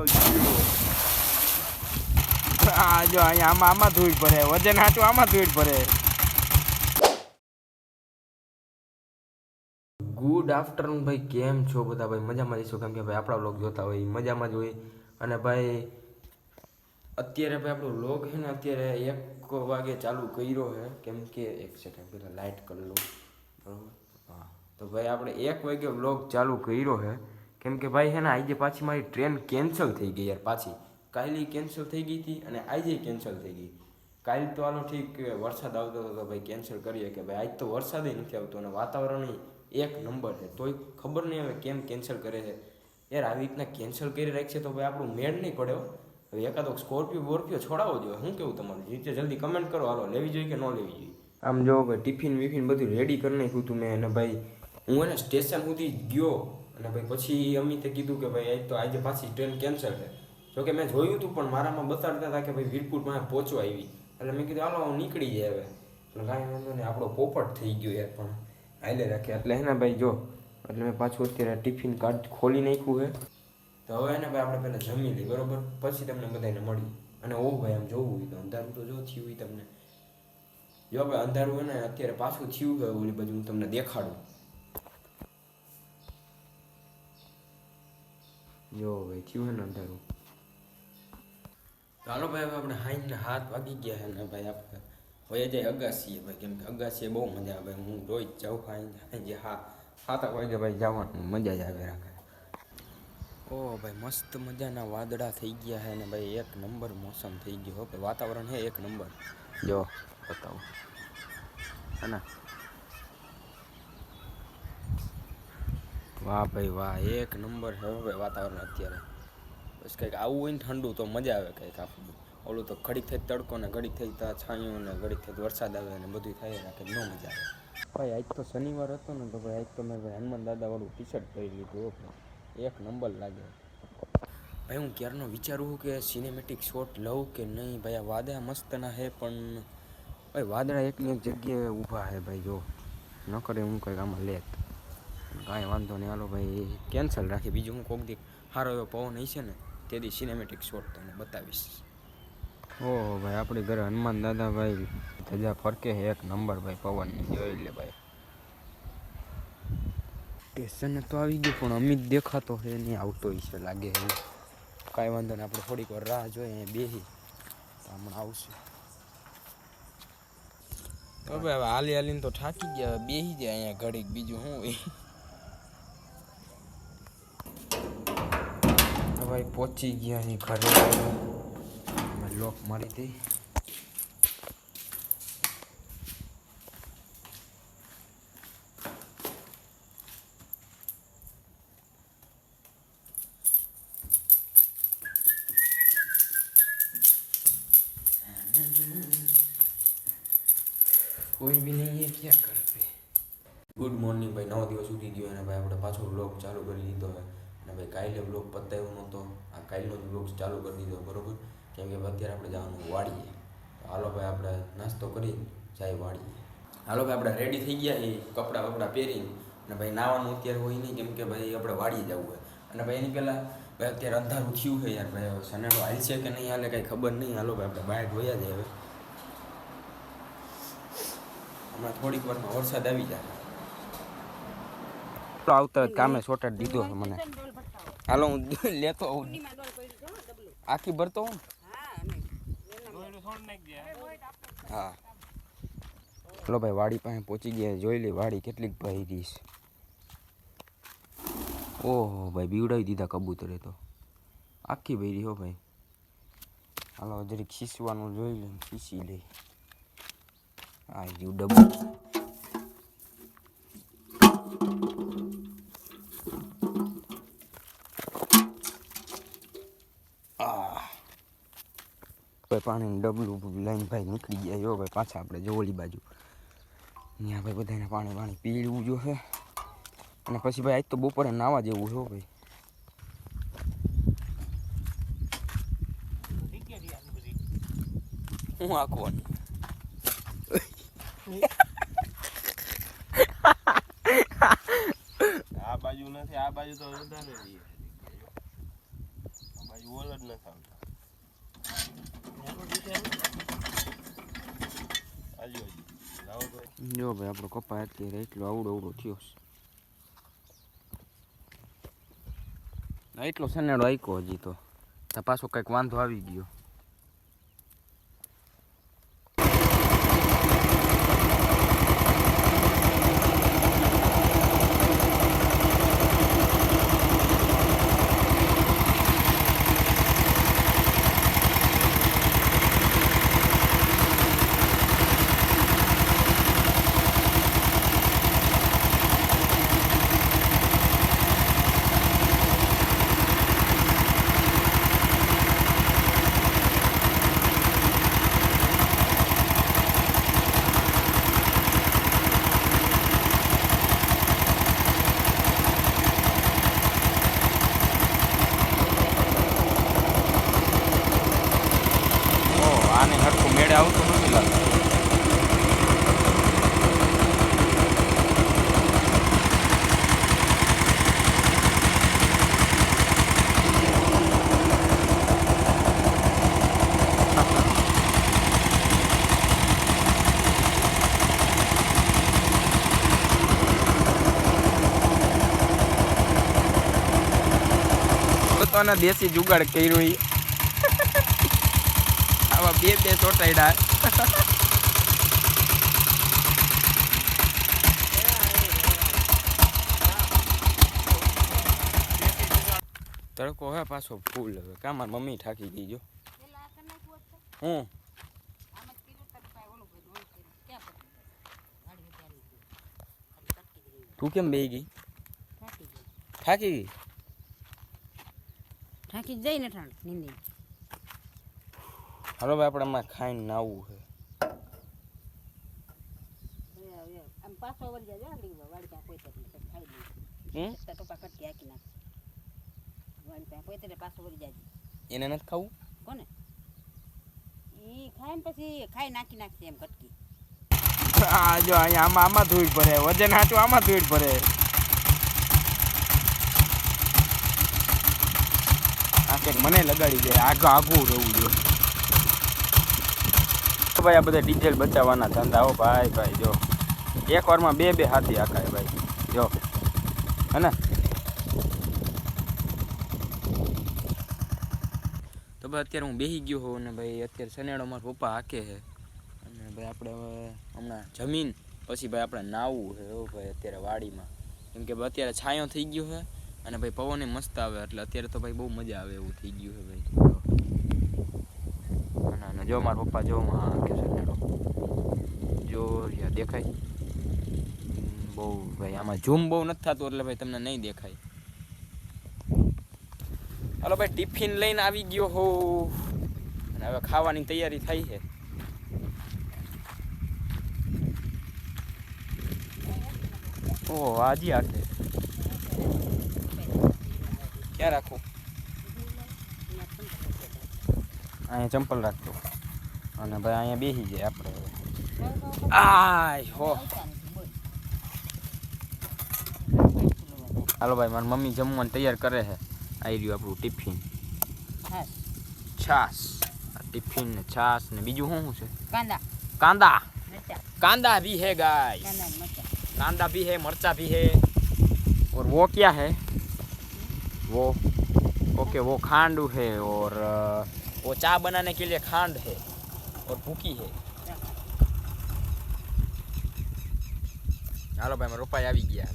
હાલો જીવો અહીંયા આમાં આમાં ધૂળ પડે વજન હાચું આમાં ધૂળ ભરે. ગુડ આફ્ટરનૂન ભાઈ, કેમ છો બધા? ભાઈ મજામાં જઈશું કેમ કે ભાઈ આપણા બ્લોગ જોતા હોય, મજામાં જ હોય. અને ભાઈ, અત્યારે ભાઈ આપણો બ્લોગ છે ને, અત્યારે એક વાગે ચાલુ કર્યો છે. કેમ કે એક સેકન્ડ પહેલાં લાઇટ કરી લો બરાબર? હા. તો ભાઈ આપણે એક વાગે બ્લોગ ચાલુ કર્યો છે. કેમ કે ભાઈ હે ને, આજે પાછી મારી ટ્રેન કેન્સલ થઈ ગઈ યાર પાછી. કાલે કેન્સલ થઈ ગઈ હતી અને આજે કેન્સલ થઈ ગઈ. કાલ તો આલો ઠીક વરસાદ આવતો હતો તો ભાઈ કેન્સલ કરીએ કે ભાઈ, આજ તો વરસાદ નથી આવતો અને વાતાવરણ એક નંબર છે. તોય ખબર નહીં હવે કેમ કેન્સલ કરે છે. યાર, આવી રીતના કેન્સલ કરી રાખશે તો ભાઈ આપણું મેળ નહીં પડે હવે એકાદો સ્કોર્પિયો, બોર્પિયો છોડાવો જોઈએ. શું કેવું તમારું? નીચે જલ્દી કમેન્ટ કરો. હાલો, લેવી જોઈએ કે ન લેવી જોઈએ? આમ જો ટિફિન વિફિન બધું રેડી કરી નાખ્યું હતું મેં અને ભાઈ, હું એને સ્ટેશન સુધી ગયો. અને ભાઈ પછી અમિતે કીધું કે ભાઈ આજ તો આજે પાછી ટ્રેન કેન્સલ છે. જોકે મેં જોયું હતું પણ મારામાં બતાડતા હતા કે ભાઈ વીરપુર પાસે પહોંચવા આવી. એટલે મેં કીધું, હાલો, હું નીકળી જાય હવે. એટલે કાંઈ વાંધો નહીં, આપણો પોપટ થઈ ગયો યાર, પણ આઈલે રાખે. એટલે હે ને ભાઈ, જો, એટલે મેં પાછું અત્યારે ટિફિન કાર્ડ ખોલી નાખ્યું છે તો હવે એને ભાઈ, આપણે પહેલાં જમી લઈએ, બરોબર? પછી તમને બધાને મળી અને ઓ ભાઈ, આમ જોવું હોય તો અંધારું તો જો થયું હોય તમને. જો ભાઈ, અંધારું હોય ને, અત્યારે પાછું થયું ગયું ઓલી બાજુ, હું તમને દેખાડું. જો ભાઈ થયું હે ને અંધારું. ચાલો ભાઈ હવે આપણે હાઈને હાથ વાગી ગયા હે ને ભાઈ આપણે. હોય જાય અગાસીએ ભાઈ કેમ કે અગાસીએ બહુ મજા આવે. હું રોજ જાઉં હાઈને જે હા સાત વાગે ભાઈ જવાનું મજા જ આવે રાખે. ઓ ભાઈ મસ્ત મજાના વાદળા થઈ ગયા હે ને ભાઈ. એક નંબર મોસમ થઈ ગયો હો ભાઈ. વાતાવરણ હે એક નંબર. જો બતાવો. હે ને વાહ ભાઈ વાહ, એક નંબર ભાઈ વાતાવરણ અત્યારે. બસ કંઈક આવું હોય ને ઠંડુ તો મજા આવે કંઈક આપણું ઓલું તો ઘડીક થઈ તડકો ને ઘડીક થઈ તા છાંયું ને ઘડીક થઈ વરસાદ આવે ને બધું થાય રાખે ન મજા આવે. ભાઈ, આજ તો શનિવાર હતો ને તો ભાઈ, આજ તો મેં ભાઈ હનુમાન દાદાવાળું ટી શર્ટ પહેરી લીધું ઓકે એક નંબર લાગે. ભાઈ, હું ક્યારનો વિચારું કે સિનેમેટિક શોટ લઉં કે નહીં? ભાઈ, આ વાદળા મસ્તના હે પણ ભાઈ, વાદળા એકની એક જગ્યાએ ઊભા હે ભાઈ, જો. ન કરે હું કંઈક આમાં લેત. કાંઈ વાંધો નહીં. હાલો ભાઈ કેન્સલ રાખી. બીજું હું કોક દી સારો એવો પવન હશે ને તે દી સિનેમેટિક શોટ તમને બતાવીશ. ઓહો ભાઈ આપણી ઘરે હનુમાન દાદા ભાઈ ધજા ફરકે છે એક નંબર ભાઈ પવનની જોઈ લે ભાઈ. સ્ટેશન તો આવી ગયું પણ અમિત દેખાતો છે નહીં આવતો હશે લાગે એવું કાંઈ વાંધો નહીં આપણે થોડીક વાર રાહ જોઈએ અહીંયા બેસી તો હમણાં આવશે. તો ભાઈ હવે હાલી હાલીને તો થાકી ગયા બેસી જાય અહીંયા ઘડીક. બીજું શું હોય તો ભાઈ પહોંચી ગયા અહીં ઘરે. લોક મારી દઈ કોઈ બી નહીં એ ક્યાં કરતે ગુડ મોર્નિંગ ભાઈ, નવ દિવસ સુધી ગયો અને ભાઈ આપણે પાછો બ્લોગ ચાલુ કરી દીધો છે. અને ભાઈ કાલે વ્લોગ પતાવ્યો નહોતો આ કાલનો જ વ્લોગ ચાલુ કરી દીધો બરોબર? કેમ કે અત્યારે આપણે જવાનું વાડીએ. તો હાલો ભાઈ આપણે નાસ્તો કરી જાય વાડીએ હાલો ભાઈ આપણે રેડી થઈ ગયા એ કપડાં બપડા પહેરીને. અને ભાઈ નાવાનું અત્યારે હોય નહીં કેમ કે ભાઈ આપણે વાડીએ જવું હોય. અને ભાઈ એની પહેલાં ભાઈ અત્યારે અંધારું થયું છે યાર ભાઈ હવે સનેડો હાલશે કે નહીં હાલે કાંઈ ખબર નહીં. હાલો ભાઈ આપણે બહાર જોયા જાય હવે. હમણાં થોડીક વારમાં વરસાદ આવી જાય. આવતા કામે સોટાડ દીધો મને. હાલો, હું લેતો આવું આખી ભરતો હું હા. ચલો ભાઈ, વાડી પાસે પહોંચી ગયા. જોઈ લે, વાડી કેટલીક ભાઈ દઈશ ઓહો ભાઈ, બીવડાવી દીધા કબૂતરે તો. આખી ભરી હો ભાઈ. હાલો, જરીક ખીસવાનું જોઈ લે ખીસી લે. આ જીવ ડબ્બુ ભાઈ પાણીનું ડબલું લઈને ભાઈ નીકળી ગયા જો ભાઈ, પાછા આપણે જો ઓલી બાજુ. ત્યાં ભાઈ બધાને પાણી પાણી પીવું જોશે અને પછી ભાઈ આજ તો બપોરે નાવા જેવું છે ભાઈ. હું આખવાનું આ બાજુ નથી, આ બાજુ તો વધારે બાજુ ઓલ જ નથી આવતા આલ્યો હજી લાવો ભાઈ જો ભાઈ, આપણો કપા અત્યારે એટલો આવડો આવડો થયો છે. એટલો સનેડો આઈકો હજી તો. પાછો કંઈક વાંધો આવી ગયો. આને હરખું મેળે આવતું નથી લાગતું. તો દેશી જુગાડ કર્યો આવા બે બે ચોટાડ્યા તડકો હે પાછો ફૂલ હવે. કા મારી મમ્મી થાકી ગઈ જો. હું? તું કેમ બે ગઈ? થાકી ગઈ? ઠાકી જઈને ઠાણ, નીંદી. ભાઈ આપણે હમણાં ખાઈને નાવું છે. એને નથી ખાવું? કોને? ઈ ખાય ને પછી ખાઈ નાખી નાખશે એમ કટકી આ જો અહીંયા આમાં આમાં ધૂળ ભરે વજન હાચું આમાં ધૂળ ભરે. આ કંઈક મને લગાડી દે આગળ આઘું રહેવું જોઈએ. તો ભાઈ આ બધા ડીઝલ બચાવવાના ધંધા હો ભાઈ ભાઈ, જો. એક વારમાં બે બે હાથી આખાય ભાઈ, જો. હે તો ભાઈ અત્યારે હું બેસી ગયો હોઉં ને ભાઈ, અત્યારે સનેડો મારા પપ્પા હાકે છે. અને ભાઈ આપણે હવે હમણાં જમીન, પછી ભાઈ આપણે નાવું છે હો ભાઈ, અત્યારે વાડીમાં. કેમ કે અત્યારે છાંયો થઈ ગયો છે અને ભાઈ પવને મસ્ત આવે, એટલે અત્યારે તો ભાઈ બહુ મજા આવે એવું થઈ ગયું છે ભાઈ. અને જો મારા પપ્પા જો માં છે સનેડો જો યા દેખાય. બહુ ભાઈ, આમાં ઝૂમ બહુ નથી થતું એટલે ભાઈ તમને નહીં દેખાય. હલો ભાઈ, ટિફિન લઈને આવી ગયો હો. અને હવે ખાવાની તૈયારી થઈ છે. ઓ હાજી આખે ક્યાં રાખું અહીંયા ચંપલ રાખતો અને ભાઈ અહીંયા બેસી જાય આપણે હવે આય હો હાલો ભાઈ મારી મમ્મી જમવાનું તૈયાર કરે છે આવી રહ્યું આપણું ટિફિન હા છાસ આ ટિફિન ને છાસ ને બીજું શું શું છે કાંદા कांदा મરચા कांदा भी है गाइस કાંદા ને મરચા कांदा भी है मरचा भी है और वो क्या है वो ओके वो खांड है और अ, वो चाय बनाने के लिए खांड है और ભૂકી છે. હાલો ભાઈ રોપાઈ આવી ગયા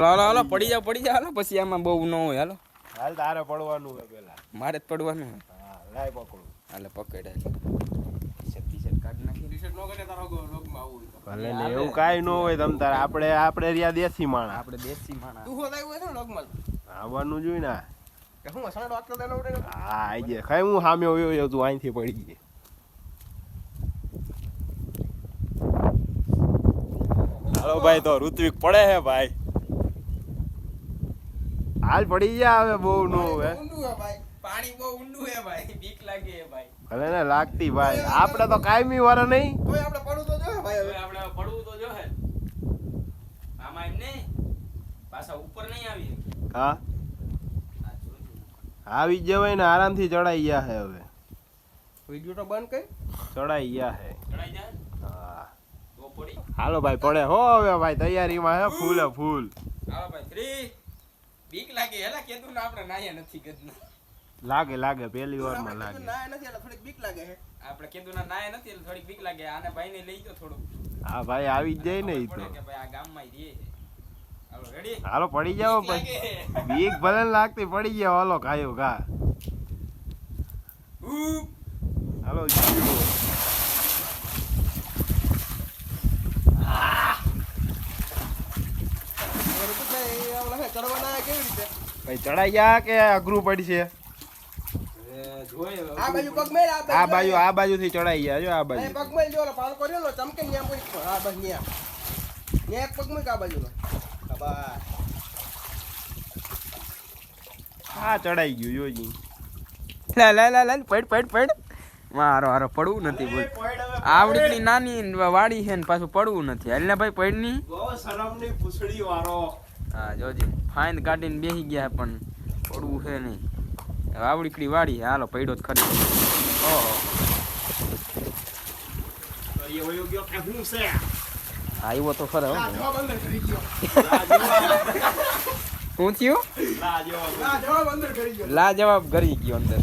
હાલો. હાલો પડી જાવ પડી જાવ હાલો પછી આમાં બહુ ન હોય હાલો. હાલ તારે પડવાનું હોય પેલા. મારે જ પડવાનું હા લાય પકડું. હાલે પકડ હાલે એવું કાઈ ન હોય તમ તારે. આપણે આપણે રહ્યા દેશી માણા આપડે દેશી માણા આવવાનું જોઈ ને હા જાય ખાઈ હું સામે હોયો હોયો તું અહીંથી પડી ગઈ. હાલો ભાઈ તો ઋત્વિક પડે હે ભાઈ? હાલ પડી ગયા હવે બહુ નો હવે પાણી બહુ ઊંડું હે ભાઈ. બીક લાગે હે ભાઈ. ભલે ને લાગતી ભાઈ. આપણે તો કાયમી વાળા નહીં. હવે. આપણે પડવું તો જો હે આમાં એમ નહીં. પાછા ઉપર નહીં આવી હા. જો આવી જ જવાય ને આરામથી ચડાઈ ગયા હે હવે. વિડિયો તો બંધ કરી. ચડાઈ ગયા હે. ચડાઈ જાય હા. હાલો ભાઈ પડે. હો હવે ભાઈ તૈયારીમાં હે ફૂલ હે ફૂલ. હાલો ભાઈ થ્રી બીક લાગે. હેલા કીધું ને આપણે નાયા નથી કદના લાગે લાગે પહેલી વારમાં લાગે. નાયા નથી એટલે થોડીક બીક લાગે હે. આપણે કેતું ના નાયા નથી એટલે થોડીક બીક લાગે. આને ભાઈને લઈ જો થોડું હા ભાઈ આવી જ જાય ને ઈ તો. કે ભાઈ આ ગામમાં રહે છે. હાલો પડી જાવ બીક ભલે ને લાગતી પડી ગયા હાલો ખાયો ઘા હાલો ચડાઈ ગયા કે અઘરું પડશે આ બાજુ આ બાજુ થી ચડાઈ ગયા જો આ બાજુ. પગ જો પાલ કર્યો ને ચમકે કોઈ. ન્યા. એક પગ મૂક આ બાજુનો. હા ચડાઈ ગયું જોજી લા લા લે લા પડ પડ પડ. મારો હારો પડવું નથી બોલ. આવડીની નાની વાડી છે ને પાછું પડવું નથી. હાલ ને ભાઈ પડ શરમની પૂછડી વાળો. હા જોજી. ફાઇન કાઢીને બેસી ગયા પણ પડવું છે નહીં. આવડીકડી વાડી છે. હાલો પડ્યો જ ખરી. ઓહો. આવ્યો તો ખરો. હું થયું? લા જવાબ કરી ગયો અંદર.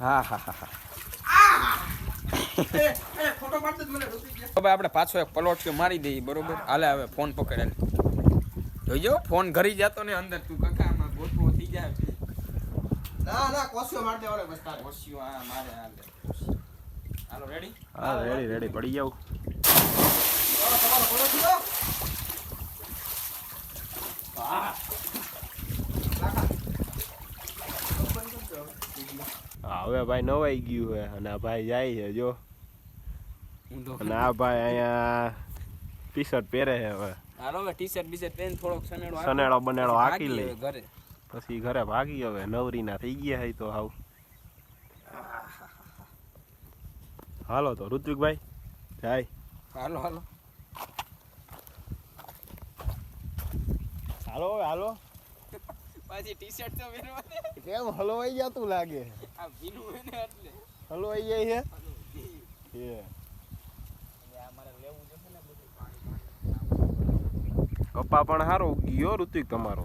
હા હા હા હવે આપણે પાછો એક પલોઠિયો મારી દઈએ, બરોબર? હાલે, હવે ફોન પકડે. જોઈજો, ફોન ઘરી જતો ને અંદર તું કાકા, આમાં ગોઠવો, થઈ જાય. ના ના કોસ્યો મારી દેવાનો, બસ તાર ઓછિયું આ, મારે હાલે હાલો રેડી હા રેડી રેડી પડી જાવ હવે ભાઈ નવાઈ ગયું હે અને આ ભાઈ જાય છે જો. અને આ ભાઈ અહીંયા ટી શર્ટ પહેરે છે હવે. હાલો હવે ટી શર્ટ બીશર્ટ પહેરીને થોડોક સનેડો સનેડો બનેડો હાકી લે. ઘરે. પછી ઘરે ભાગી હવે. નવરીના થઈ ગયા હે તો હાવ. હાલો તો ઋત્વિકભાઈ. જાય. હાલો હાલો. હાલો હાલો. પાછી ટી શર્ટ તો પહેરવા દે કેમ હલવાઈ જતું લાગે? આ ભીનું એને એટલે. હલવાઈ જાય છે? એ પપ્પા કપા પણ સારો ગયો ઋત્વિક તમારો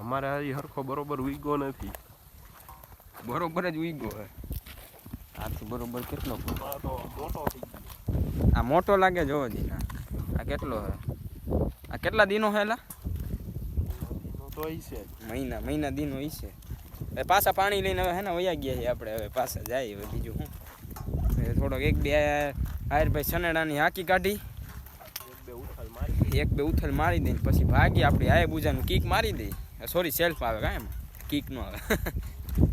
અમારે હજી હરખો બરોબર ઉગ્યો નથી. બરોબર જ ઉઈગો હે. આથી બરોબર કેટલો? આ મોટો લાગે જોવો દીના આ કેટલો હે? આ કેટલા દિનો હેલા મહિના મહિના દિનો ઈ છે. હવે પાછા પાણી લઈને હવે હે ને વયા ગયા છે આપણે. હવે પાછા જાય હવે બીજું હું થોડોક એક બે હાયર ભાઈ સનેડાની હાકી કાઢી. એક બે ઉથલ મારી એક બે ઉથલ મારી દઈને પછી ભાગી આપણી હાય બુજાનું કીક મારી દઈ સોરી સેલ્ફ આવે કાંઈ એમ? કીક નો આવે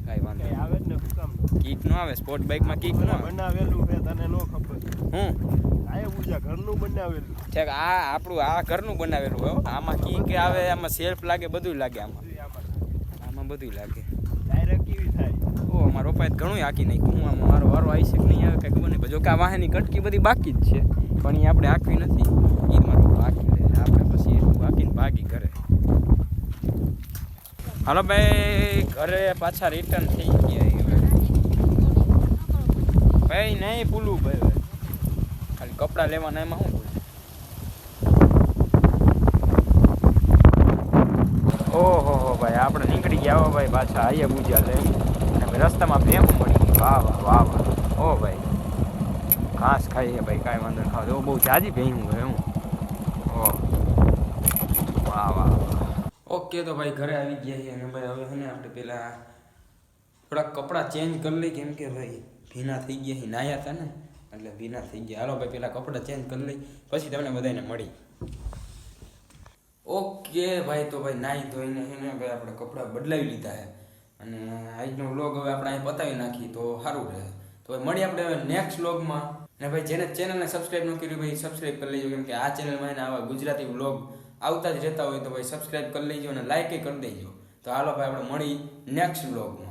કાંઈ વાંધો કઈ નહીં. આવે જ ને શું કામ કીક નો આવે સ્પોર્ટ બાઇકમાં કીક નો બનાવેલું છે તને નો ખબર. હું? આયે પૂજા ઘરનું બનાવેલું. ઠેક આ આપણું આ ઘરનું બનાવેલું હો. આમાં કીક આવે આમાં સેલ્ફ લાગે બધું લાગે આમાં. આમાં. બધું લાગે. ડાયરેક્ટ કેવી થાય? ઓ મારો પપ્પાએ ઘણું હાકી નાખ્યું. હું આમાં મારો વારો આવી છે કે નહીં આવે કંઈ ખબર નહીં. જો કે આ વાહનની કટકી બધી બાકી જ છે. પણ એ આપણે હાંકવી નથી. એ મારો હાકી લે. આપણે પછી એટલું હાકીને ભાગી ઘરે. હાલો ભાઈ ઘરે પાછા રિટર્ન થઈ. ભાઈ, નહીં ભૂલું ભાઈ. ખાલી કપડાં લેવાના એમાં શું ભૂલ? ઓહો, હો, ભાઈ, આપણે નીકળી ગયા હો ભાઈ પાછા, આઈએ બુજા લે અને રસ્તામાં ભેમ મળી વાહ વાહ વાહ વાહ. ઓ ભાઈ, ઘાસ ખાઈએ ભાઈ, કાંઈ વાંધો ખાવ. તો બહુ જાજી ભેમ ભાઈ હું ઓ. વાહ વાહ ઓકે, તો ભાઈ ઘરે આવી ગયા છીએ. અને ભાઈ, હવે છે ને, આપણે પેલા થોડાક કપડાં ચેન્જ કરી લઈ કેમ કે ભાઈ ભીના થઈ ગયા અહીં નાયા હતા ને? એટલે ભીના થઈ ગયા. હાલો ભાઈ, પેલા કપડાં ચેન્જ કરી લઈ, પછી તમને બધાને મળી. ઓકે ભાઈ, તો ભાઈ નાહી ધોઈને એને ભાઈ આપણે કપડાં બદલાવી લીધા છે. અને આજનો વ્લોગ હવે આપણે અહીં પતાવી નાખીએ, તો સારું રહે. તો ભાઈ મળીએ આપણે હવે નેક્સ્ટ વ્લોગમાં અને ભાઈ જેને ચેનલને સબસ્ક્રાઈબ ન કર્યું ભાઈ સબસ્ક્રાઈબ કરી લેજો, કેમ કે આ ચેનલમાં એને આવા ગુજરાતી વ્લોગ આવતા જ રહેતા હોય, તો ભાઈ સબસ્ક્રાઈબ કરી લેજો અને લાઇક કરી દેજો. તો હાલો ભાઈ, આપણે મળી નેક્સ્ટ વ્લોગમાં